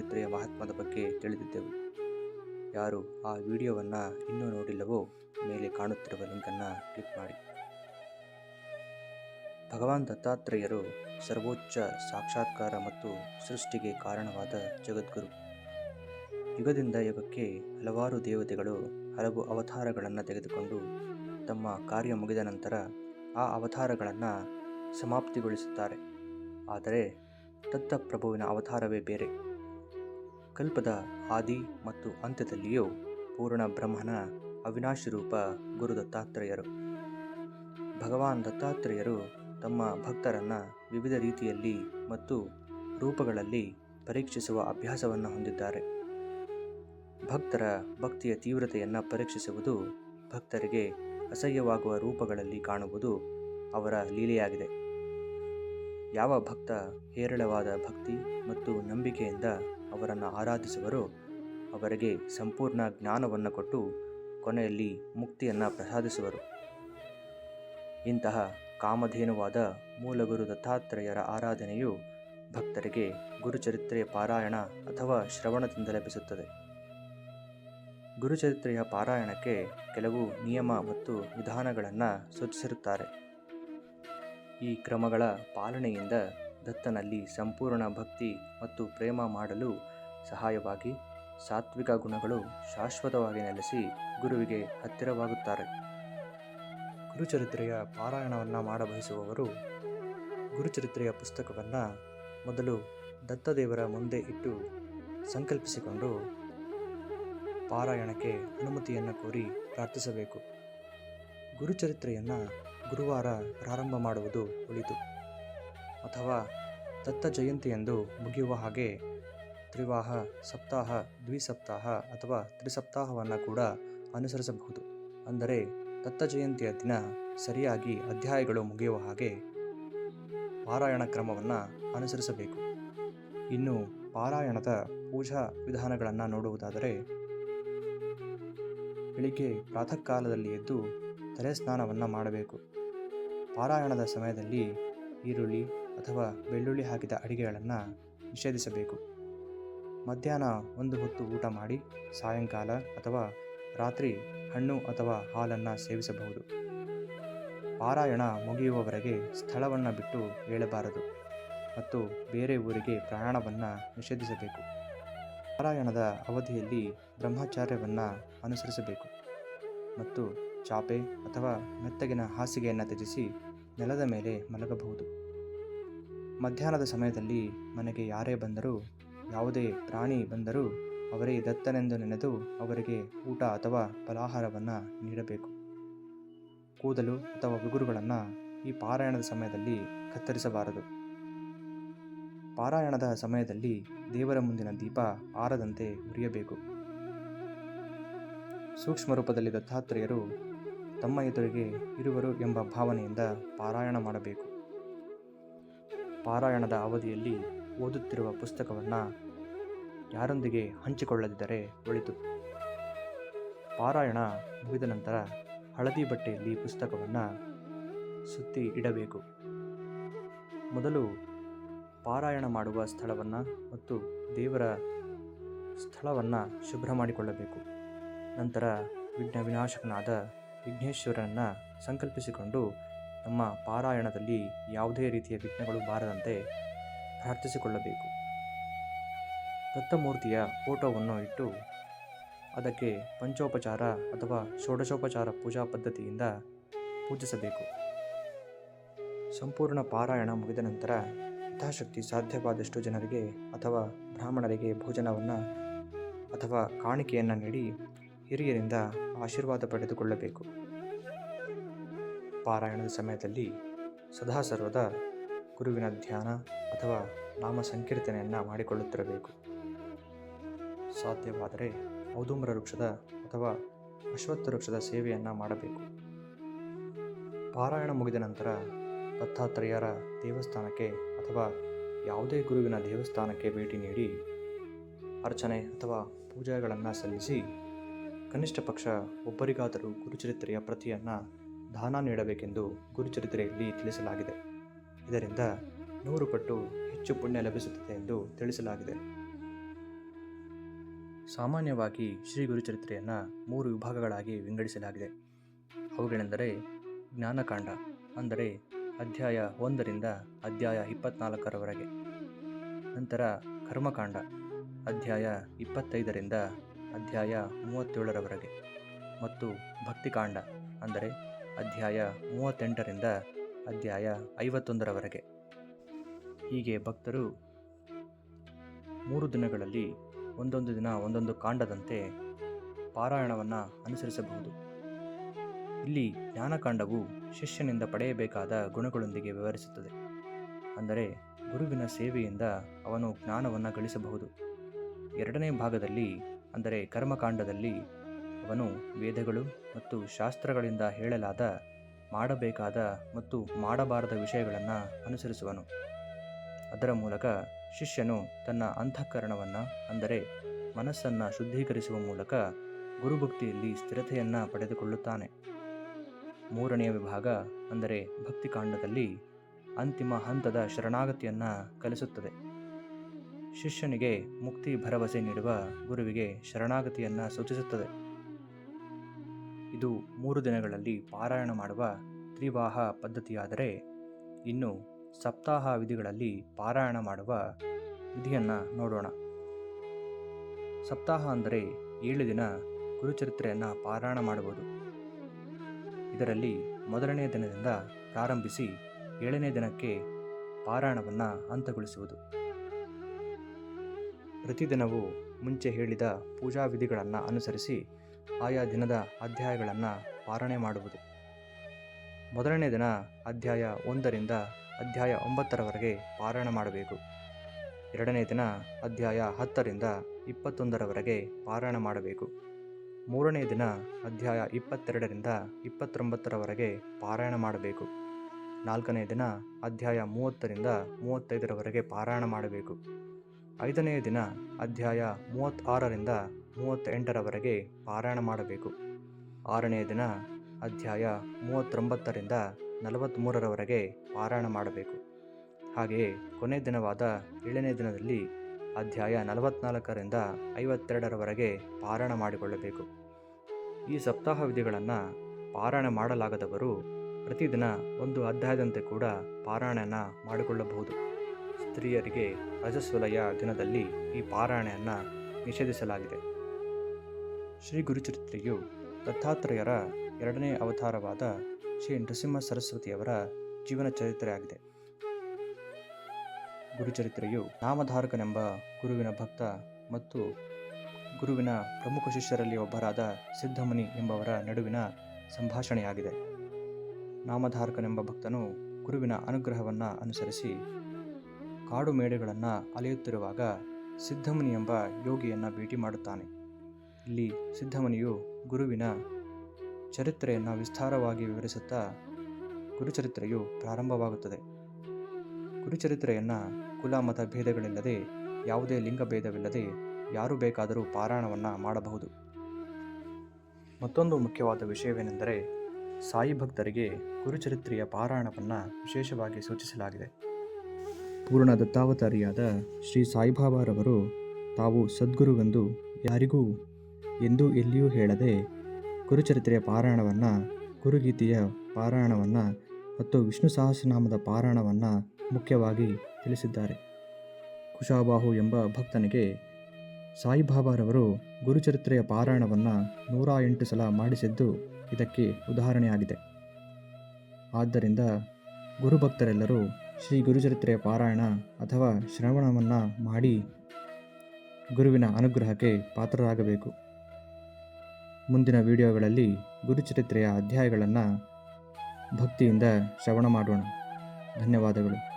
ಚರಿತ್ರೆಯ ಮಹತ್ವದ ಬಗ್ಗೆ ತಿಳಿದಿದ್ದೆವು. ಯಾರು ಆ ವಿಡಿಯೋವನ್ನು ಇನ್ನೂ ನೋಡಿಲ್ಲವೋ ಮೇಲೆ ಕಾಣುತ್ತಿರುವ ಲಿಂಕನ್ನು ಕ್ಲಿಕ್ ಮಾಡಿ. ಭಗವಾನ್ ದತ್ತಾತ್ರೇಯರು ಸರ್ವೋಚ್ಚ ಸಾಕ್ಷಾತ್ಕಾರ ಮತ್ತು ಸೃಷ್ಟಿಗೆ ಕಾರಣವಾದ ಜಗದ್ಗುರು. ಯುಗದಿಂದ ಯುಗಕ್ಕೆ ಹಲವಾರು ದೇವತೆಗಳು ಹಲವು ಅವತಾರಗಳನ್ನು ತೆಗೆದುಕೊಂಡು ತಮ್ಮ ಕಾರ್ಯ ಮುಗಿದ ನಂತರ ಆ ಅವತಾರಗಳನ್ನು ಸಮಾಪ್ತಿಗೊಳಿಸುತ್ತಾರೆ. ಆದರೆ ದತ್ತಪ್ರಭುವಿನ ಅವತಾರವೇ ಬೇರೆ. ಕಲ್ಪದ ಆದಿ ಮತ್ತು ಅಂತ್ಯದಲ್ಲಿಯೂ ಪೂರ್ಣ ಬ್ರಹ್ಮನ ಅವಿನಾಶಿ ರೂಪ ಗುರು ದತ್ತಾತ್ರೇಯರು ಭಗವಾನ್ ದತ್ತಾತ್ರೇಯರು ತಮ್ಮ ಭಕ್ತರನ್ನು ವಿವಿಧ ರೀತಿಯಲ್ಲಿ ಮತ್ತು ರೂಪಗಳಲ್ಲಿ ಪರೀಕ್ಷಿಸುವ ಅಭ್ಯಾಸವನ್ನು ಹೊಂದಿದ್ದಾರೆ. ಭಕ್ತರ ಭಕ್ತಿಯ ತೀವ್ರತೆಯನ್ನು ಪರೀಕ್ಷಿಸುವುದು ಭಕ್ತರಿಗೆ ಅಸಹ್ಯವಾಗುವ ರೂಪಗಳಲ್ಲಿ ಕಾಣುವುದು ಅವರ ಲೀಲೆಯಾಗಿದೆ. ಯಾವ ಭಕ್ತ ಹೇರಳವಾದ ಭಕ್ತಿ ಮತ್ತು ನಂಬಿಕೆಯಿಂದ ಅವರನ್ನು ಆರಾಧಿಸುವರು. ಅವರಿಗೆ ಸಂಪೂರ್ಣ ಜ್ಞಾನವನ್ನು ಕೊಟ್ಟು ಕೊನೆಯಲ್ಲಿ ಮುಕ್ತಿಯನ್ನು ಪ್ರಸಾದಿಸುವರು. ಇಂತಹ ಕಾಮಧೇನುವಾದ ಮೂಲಗುರು ದತ್ತಾತ್ರೇಯರ ಆರಾಧನೆಯು ಭಕ್ತರಿಗೆ ಗುರುಚರಿತ್ರೆಯ ಪಾರಾಯಣ ಅಥವಾ ಶ್ರವಣದಿಂದ ಲಭಿಸುತ್ತದೆ. ಗುರುಚರಿತ್ರೆಯ ಪಾರಾಯಣಕ್ಕೆ ಕೆಲವು ನಿಯಮ ಮತ್ತು ವಿಧಾನಗಳನ್ನು ಸೂಚಿಸಿರುತ್ತಾರೆ. ಈ ಕ್ರಮಗಳ ಪಾಲನೆಯಿಂದ ದತ್ತನಲ್ಲಿ ಸಂಪೂರ್ಣ ಭಕ್ತಿ ಮತ್ತು ಪ್ರೇಮ ಮಾಡಲು ಸಹಾಯವಾಗಿ ಸಾತ್ವಿಕ ಗುಣಗಳು ಶಾಶ್ವತವಾಗಿ ನೆಲೆಸಿ ಗುರುವಿಗೆ ಹತ್ತಿರವಾಗುತ್ತಾರೆ. ಗುರುಚರಿತ್ರೆಯ ಪಾರಾಯಣವನ್ನು ಮಾಡಬಯಸುವವರು ಗುರುಚರಿತ್ರೆಯ ಪುಸ್ತಕವನ್ನು ಮೊದಲು ದತ್ತದೇವರ ಮುಂದೆ ಇಟ್ಟು ಸಂಕಲ್ಪಿಸಿಕೊಂಡು ಪಾರಾಯಣಕ್ಕೆ ಅನುಮತಿಯನ್ನು ಕೋರಿ ಪ್ರಾರ್ಥಿಸಬೇಕು. ಗುರುಚರಿತ್ರೆಯನ್ನು ಗುರುವಾರ ಪ್ರಾರಂಭ ಮಾಡುವುದು ಒಳಿತು. ಅಥವಾ ದತ್ತ ಜಯಂತಿಯಂದು ಮುಗಿಯುವ ಹಾಗೆ ತ್ರಿವಾಹ, ಸಪ್ತಾಹ, ದ್ವಿಸಪ್ತಾಹ ಅಥವಾ ತ್ರಿಸಪ್ತಾಹವನ್ನು ಕೂಡ ಅನುಸರಿಸಬಹುದು. ಅಂದರೆ ದತ್ತ ಜಯಂತಿಯ ದಿನ ಸರಿಯಾಗಿ ಅಧ್ಯಾಯಗಳು ಮುಗಿಯುವ ಹಾಗೆ ಪಾರಾಯಣ ಕ್ರಮವನ್ನು ಅನುಸರಿಸಬೇಕು. ಇನ್ನು ಪಾರಾಯಣದ ಪೂಜಾ ವಿಧಾನಗಳನ್ನು ನೋಡುವುದಾದರೆ ಬೆಳಿಗ್ಗೆ ಪ್ರಾತಃ ಕಾಲದಲ್ಲಿ ಎದ್ದು ತಲೆ ಸ್ನಾನವನ್ನು ಮಾಡಬೇಕು. ಪಾರಾಯಣದ ಸಮಯದಲ್ಲಿ ಈರುಳ್ಳಿ ಅಥವಾ ಬೆಳ್ಳುಳ್ಳಿ ಹಾಕಿದ ಅಡಿಗೆಗಳನ್ನು ನಿಷೇಧಿಸಬೇಕು. ಮಧ್ಯಾಹ್ನ ಒಂದು ಹೊತ್ತು ಊಟ ಮಾಡಿ ಸಾಯಂಕಾಲ ಅಥವಾ ರಾತ್ರಿ ಹಣ್ಣು ಅಥವಾ ಹಾಲನ್ನು ಸೇವಿಸಬಹುದು. ಪಾರಾಯಣ ಮುಗಿಯುವವರೆಗೆ ಸ್ಥಳವನ್ನು ಬಿಟ್ಟು ಹೇಳಬಾರದು ಮತ್ತು ಬೇರೆ ಊರಿಗೆ ಪ್ರಯಾಣವನ್ನು ನಿಷೇಧಿಸಬೇಕು. ಪಾರಾಯಣದ ಅವಧಿಯಲ್ಲಿ ಬ್ರಹ್ಮಚಾರ್ಯವನ್ನು ಅನುಸರಿಸಬೇಕು ಮತ್ತು ಚಾಪೆ ಅಥವಾ ಮೆತ್ತಗಿನ ಹಾಸಿಗೆಯನ್ನು ತ್ಯಜಿಸಿ ನೆಲದ ಮೇಲೆ ಮಲಗಬಹುದು. ಮಧ್ಯಾಹ್ನದ ಸಮಯದಲ್ಲಿ ಮನೆಗೆ ಯಾರೇ ಬಂದರೂ, ಯಾವುದೇ ಪ್ರಾಣಿ ಬಂದರೂ ಅವರೇ ದತ್ತನೆಂದು ನೆನೆದು ಅವರಿಗೆ ಊಟ ಅಥವಾ ಫಲಾಹಾರವನ್ನು ನೀಡಬೇಕು. ಕೂದಲು ಅಥವಾ ಬಿಗುರುಗಳನ್ನು ಈ ಪಾರಾಯಣದ ಸಮಯದಲ್ಲಿ ಕತ್ತರಿಸಬಾರದು. ಪಾರಾಯಣದ ಸಮಯದಲ್ಲಿ ದೇವರ ಮುಂದಿನ ದೀಪ ಆರದಂತೆ ಉರಿಯಬೇಕು. ಸೂಕ್ಷ್ಮ ರೂಪದಲ್ಲಿ ದತ್ತಾತ್ರೇಯರು ತಮ್ಮ ಎದುರಿಗೆ ಇರುವರು ಎಂಬ ಭಾವನೆಯಿಂದ ಪಾರಾಯಣ ಮಾಡಬೇಕು. ಪಾರಾಯಣದ ಅವಧಿಯಲ್ಲಿ ಓದುತ್ತಿರುವ ಪುಸ್ತಕವನ್ನು ಯಾರೊಂದಿಗೆ ಹಂಚಿಕೊಳ್ಳದಿದ್ದರೆ ಒಳಿತು. ಪಾರಾಯಣ ಮುಗಿದ ನಂತರ ಹಳದಿ ಬಟ್ಟೆಯಲ್ಲಿ ಪುಸ್ತಕವನ್ನು ಸುತ್ತಿ ಇಡಬೇಕು. ಮೊದಲು ಪಾರಾಯಣ ಮಾಡುವ ಸ್ಥಳವನ್ನು ಮತ್ತು ದೇವರ ಸ್ಥಳವನ್ನು ಶುಭ್ರ ಮಾಡಿಕೊಳ್ಳಬೇಕು. ನಂತರ ವಿಘ್ನ ವಿನಾಶಕನಾದ ವಿಘ್ನೇಶ್ವರನನ್ನು ಸಂಕಲ್ಪಿಸಿಕೊಂಡು ನಮ್ಮ ಪಾರಾಯಣದಲ್ಲಿ ಯಾವುದೇ ರೀತಿಯ ವಿಘ್ನಗಳು ಬಾರದಂತೆ ಪ್ರಾರ್ಥಿಸಿಕೊಳ್ಳಬೇಕು. ದತ್ತಮೂರ್ತಿಯ ಫೋಟೋವನ್ನು ಇಟ್ಟು ಅದಕ್ಕೆ ಪಂಚೋಪಚಾರ ಅಥವಾ ಷೋಡಶೋಪಚಾರ ಪೂಜಾ ಪದ್ಧತಿಯಿಂದ ಪೂಜಿಸಬೇಕು. ಸಂಪೂರ್ಣ ಪಾರಾಯಣ ಮುಗಿದ ನಂತರ ಯಥಾಶಕ್ತಿ ಸಾಧ್ಯವಾದಷ್ಟು ಜನರಿಗೆ ಅಥವಾ ಬ್ರಾಹ್ಮಣರಿಗೆ ಭೋಜನವನ್ನು ಅಥವಾ ಕಾಣಿಕೆಯನ್ನು ನೀಡಿ ಹಿರಿಯರಿಂದ ಆಶೀರ್ವಾದ ಪಡೆದುಕೊಳ್ಳಬೇಕು. ಪಾರಾಯಣದ ಸಮಯದಲ್ಲಿ ಸದಾ ಸರ್ವದ ಗುರುವಿನ ಧ್ಯಾನ ಅಥವಾ ನಾಮ ಸಂಕೀರ್ತನೆಯನ್ನು ಮಾಡಿಕೊಳ್ಳುತ್ತಿರಬೇಕು. ಸಾಧ್ಯವಾದರೆ ಔದುಂಬರ ವೃಕ್ಷದ ಅಥವಾ ಅಶ್ವತ್ಥ ವೃಕ್ಷದ ಸೇವೆಯನ್ನು ಮಾಡಬೇಕು. ಪಾರಾಯಣ ಮುಗಿದ ನಂತರ ದತ್ತಾತ್ರೇಯರ ದೇವಸ್ಥಾನಕ್ಕೆ ಅಥವಾ ಯಾವುದೇ ಗುರುವಿನ ದೇವಸ್ಥಾನಕ್ಕೆ ಭೇಟಿ ನೀಡಿ ಅರ್ಚನೆ ಅಥವಾ ಪೂಜೆಗಳನ್ನು ಸಲ್ಲಿಸಿ ಕನಿಷ್ಠ ಪಕ್ಷ ಒಬ್ಬರಿಗಾದರೂ ಗುರುಚರಿತ್ರೆಯ ಪ್ರತಿಯನ್ನು ದಾನ ನೀಡಬೇಕೆಂದು ಗುರುಚರಿತ್ರೆಯಲ್ಲಿ ತಿಳಿಸಲಾಗಿದೆ. ಇದರಿಂದ ನೂರು ಪಟ್ಟು ಹೆಚ್ಚು ಪುಣ್ಯ ಲಭಿಸುತ್ತದೆ ಎಂದು ತಿಳಿಸಲಾಗಿದೆ. ಸಾಮಾನ್ಯವಾಗಿ ಶ್ರೀ ಗುರುಚರಿತ್ರೆಯನ್ನು ಮೂರು ವಿಭಾಗಗಳಾಗಿ ವಿಂಗಡಿಸಲಾಗಿದೆ. ಅವುಗಳೆಂದರೆ ಜ್ಞಾನಕಾಂಡ, ಅಂದರೆ ಅಧ್ಯಾಯ ಒಂದರಿಂದ ಅಧ್ಯಾಯ ಇಪ್ಪತ್ನಾಲ್ಕರವರೆಗೆ. ನಂತರ ಕರ್ಮಕಾಂಡ, ಅಧ್ಯಾಯ ಇಪ್ಪತ್ತೈದರಿಂದ ಅಧ್ಯಾಯ ಮೂವತ್ತೇಳರವರೆಗೆ. ಮತ್ತು ಭಕ್ತಿಕಾಂಡ, ಅಂದರೆ ಅಧ್ಯಾಯ ಮೂವತ್ತೆಂಟರಿಂದ ಅಧ್ಯಾಯ ಐವತ್ತೊಂದರವರೆಗೆ. ಹೀಗೆ ಭಕ್ತರು ಮೂರು ದಿನಗಳಲ್ಲಿ ಒಂದೊಂದು ದಿನ ಒಂದೊಂದು ಕಾಂಡದಂತೆ ಪಾರಾಯಣವನ್ನು ಅನುಸರಿಸಬಹುದು. ಇಲ್ಲಿ ಜ್ಞಾನಕಾಂಡವು ಶಿಷ್ಯನಿಂದ ಪಡೆಯಬೇಕಾದ ಗುಣಗಳೊಂದಿಗೆ ವಿವರಿಸುತ್ತದೆ. ಅಂದರೆ ಗುರುವಿನ ಸೇವೆಯಿಂದ ಅವನು ಜ್ಞಾನವನ್ನು ಗಳಿಸಬಹುದು. ಎರಡನೇ ಭಾಗದಲ್ಲಿ, ಅಂದರೆ ಕರ್ಮಕಾಂಡದಲ್ಲಿ ಅವನು ವೇದಗಳು ಮತ್ತು ಶಾಸ್ತ್ರಗಳಿಂದ ಹೇಳಲಾದ ಮಾಡಬೇಕಾದ ಮತ್ತು ಮಾಡಬಾರದ ವಿಷಯಗಳನ್ನು ಅನುಸರಿಸುವನು. ಅದರ ಮೂಲಕ ಶಿಷ್ಯನು ತನ್ನ ಅಂತಃಕರಣವನ್ನು, ಅಂದರೆ ಮನಸ್ಸನ್ನು ಶುದ್ಧೀಕರಿಸುವ ಮೂಲಕ ಗುರುಭಕ್ತಿಯಲ್ಲಿ ಸ್ಥಿರತೆಯನ್ನು ಪಡೆದುಕೊಳ್ಳುತ್ತಾನೆ. ಮೂರನೆಯ ವಿಭಾಗ, ಅಂದರೆ ಭಕ್ತಿಕಾಂಡದಲ್ಲಿ ಅಂತಿಮ ಹಂತದ ಶರಣಾಗತಿಯನ್ನು ಕಲಿಸುತ್ತದೆ. ಶಿಷ್ಯನಿಗೆ ಮುಕ್ತಿ ಭರವಸೆ ನೀಡುವ ಗುರುವಿಗೆ ಶರಣಾಗತಿಯನ್ನು ಸೂಚಿಸುತ್ತದೆ. ಇದು ಮೂರು ದಿನಗಳಲ್ಲಿ ಪಾರಾಯಣ ಮಾಡುವ ತ್ರಿವಾಹ ಪದ್ಧತಿಯಾದರೆ ಇನ್ನು ಸಪ್ತಾಹ ವಿಧಿಗಳಲ್ಲಿ ಪಾರಾಯಣ ಮಾಡುವ ವಿಧಿಯನ್ನು ನೋಡೋಣ. ಸಪ್ತಾಹ ಅಂದರೆ ಏಳು ದಿನ ಗುರುಚರಿತ್ರೆಯನ್ನು ಪಾರಾಯಣ ಮಾಡಬಹುದು ಇದರಲ್ಲಿ ಮೊದಲನೇ ದಿನದಿಂದ ಪ್ರಾರಂಭಿಸಿ ಏಳನೇ ದಿನಕ್ಕೆ ಪಾರಾಯಣವನ್ನು ಅಂತ್ಯಗೊಳಿಸುವುದು ಪ್ರತಿದಿನವೂ ಮುಂಚೆ ಹೇಳಿದ ಪೂಜಾ ವಿಧಿಗಳನ್ನು ಅನುಸರಿಸಿ ಆಯಾ ದಿನದ ಅಧ್ಯಾಯಗಳನ್ನು ಪಾರಣೆ ಮಾಡುವುದು. ಮೊದಲನೇ ದಿನ ಅಧ್ಯಾಯ ಒಂದರಿಂದ ಅಧ್ಯಾಯ ಒಂಬತ್ತರವರೆಗೆ ಪಾರಾಯಣ ಮಾಡಬೇಕು. ಎರಡನೇ ದಿನ ಅಧ್ಯಾಯ ಹತ್ತರಿಂದ ಇಪ್ಪತ್ತೊಂದರವರೆಗೆ ಪಾರಾಯಣ ಮಾಡಬೇಕು. ಮೂರನೇ ದಿನ ಅಧ್ಯಾಯ ಇಪ್ಪತ್ತೆರಡರಿಂದ ಇಪ್ಪತ್ತೊಂಬತ್ತರವರೆಗೆ ಪಾರಾಯಣ ಮಾಡಬೇಕು. ನಾಲ್ಕನೇ ದಿನ ಅಧ್ಯಾಯ ಮೂವತ್ತರಿಂದ ಮೂವತ್ತೈದರವರೆಗೆ ಪಾರಾಯಣ ಮಾಡಬೇಕು. ಐದನೆಯ ದಿನ ಅಧ್ಯಾಯ ಮೂವತ್ತಾರರಿಂದ ಮೂವತ್ತೆಂಟರವರೆಗೆ ಪಾರಾಯಣ ಮಾಡಬೇಕು. ಆರನೆಯ ದಿನ ಅಧ್ಯಾಯ ಮೂವತ್ತೊಂಬತ್ತರಿಂದ ನಲವತ್ತ್ಮೂರರವರೆಗೆ ಪಾರಾಯಣ ಮಾಡಬೇಕು. ಹಾಗೆಯೇ ಕೊನೆ ದಿನವಾದ ಏಳನೇ ದಿನದಲ್ಲಿ ಅಧ್ಯಾಯ ನಲವತ್ನಾಲ್ಕರಿಂದ ಐವತ್ತೆರಡರವರೆಗೆ ಪಾರಾಯಣ ಮಾಡಿಕೊಳ್ಳಬೇಕು. ಈ ಸಪ್ತಾಹ ವಿಧಿಗಳನ್ನು ಪಾರಾಯಣ ಮಾಡಲಾಗದವರು ಪ್ರತಿದಿನ ಒಂದು ಅಧ್ಯಾಯದಂತೆ ಕೂಡ ಪಾರಾಯಣನ ಮಾಡಿಕೊಳ್ಳಬಹುದು. ಸ್ತ್ರೀಯರಿಗೆ ರಜಸ್ವಲಯ ದಿನದಲ್ಲಿ ಈ ಪಾರಾಯಣೆಯನ್ನು ನಿಷೇಧಿಸಲಾಗಿದೆ. ಶ್ರೀ ಗುರುಚರಿತ್ರೆಯು ದತ್ತಾತ್ರೇಯರ ಎರಡನೇ ಅವತಾರವಾದ ಶ್ರೀ ನೃಸಿಂಹ ಸರಸ್ವತಿಯವರ ಜೀವನ ಚರಿತ್ರೆಯಾಗಿದೆ ಗುರುಚರಿತ್ರೆಯು ನಾಮಧಾರಕನೆಂಬ ಗುರುವಿನ ಭಕ್ತ ಮತ್ತು ಗುರುವಿನ ಪ್ರಮುಖ ಶಿಷ್ಯರಲ್ಲಿ ಒಬ್ಬರಾದ ಸಿದ್ಧಮುನಿ ಎಂಬವರ ನಡುವಿನ ಸಂಭಾಷಣೆಯಾಗಿದೆ. ನಾಮಧಾರಕನೆಂಬ ಭಕ್ತನು ಗುರುವಿನ ಅನುಗ್ರಹವನ್ನು ಅನುಸರಿಸಿ ಕಾಡು ಮೇಡುಗಳನ್ನು ಅಲೆಯುತ್ತಿರುವಾಗ ಸಿದ್ಧಮುನಿ ಎಂಬ ಯೋಗಿಯನ್ನು ಭೇಟಿ ಮಾಡುತ್ತಾನೆ. ಇಲ್ಲಿ ಸಿದ್ಧಮುನಿಯು ಗುರುವಿನ ಚರಿತ್ರೆಯನ್ನು ವಿಸ್ತಾರವಾಗಿ ವಿವರಿಸುತ್ತಾ ಗುರುಚರಿತ್ರೆಯು ಪ್ರಾರಂಭವಾಗುತ್ತದೆ. ಗುರುಚರಿತ್ರೆಯನ್ನು ಕುಲ ಮತ ಭೇದಗಳಿಲ್ಲದೆ, ಯಾವುದೇ ಲಿಂಗ ಭೇದವಿಲ್ಲದೆ ಯಾರು ಬೇಕಾದರೂ ಪಾರಾಯಣವನ್ನು ಮಾಡಬಹುದು. ಮತ್ತೊಂದು ಮುಖ್ಯವಾದ ವಿಷಯವೇನೆಂದರೆ, ಸಾಯಿ ಭಕ್ತರಿಗೆ ಗುರುಚರಿತ್ರೆಯ ಪಾರಾಯಣವನ್ನು ವಿಶೇಷವಾಗಿ ಸೂಚಿಸಲಾಗಿದೆ. ಪೂರ್ಣ ದತ್ತಾವತಾರಿಯಾದ ಶ್ರೀ ಸಾಯಿಬಾಬಾರವರು ತಾವು ಸದ್ಗುರುವೆಂದು ಯಾರಿಗೂ ಎಂದೂ ಎಲ್ಲಿಯೂ ಹೇಳದೆ ಕುರುಚರಿತ್ರೆಯ ಪಾರಾಯಣವನ್ನು, ಕುರುಗೀತೆಯ ಪಾರಾಯಣವನ್ನು ಮತ್ತು ವಿಷ್ಣು ಸಹಸ್ರನಾಮದ ಪಾರಾಯಣವನ್ನು ಮುಖ್ಯವಾಗಿ ತಿಳಿಸಿದ್ದಾರೆ. ಕುಶಾಬಾಹು ಎಂಬ ಭಕ್ತನಿಗೆ ಸಾಯಿಬಾಬಾರವರು ಗುರುಚರಿತ್ರೆಯ ಪಾರಾಯಣವನ್ನು ನೂರ ಎಂಟು ಸಲ ಮಾಡಿಸಿದ್ದು ಇದಕ್ಕೆ ಉದಾಹರಣೆಯಾಗಿದೆ. ಆದ್ದರಿಂದ ಗುರುಭಕ್ತರೆಲ್ಲರೂ ಶ್ರೀ ಗುರುಚರಿತ್ರೆಯ ಪಾರಾಯಣ ಅಥವಾ ಶ್ರವಣವನ್ನು ಮಾಡಿ ಗುರುವಿನ ಅನುಗ್ರಹಕ್ಕೆ ಪಾತ್ರರಾಗಬೇಕು. ಮುಂದಿನ ವಿಡಿಯೋಗಳಲ್ಲಿ ಗುರುಚರಿತ್ರೆಯ ಅಧ್ಯಾಯಗಳನ್ನು ಭಕ್ತಿಯಿಂದ ಶ್ರವಣ ಮಾಡೋಣ. ಧನ್ಯವಾದಗಳು.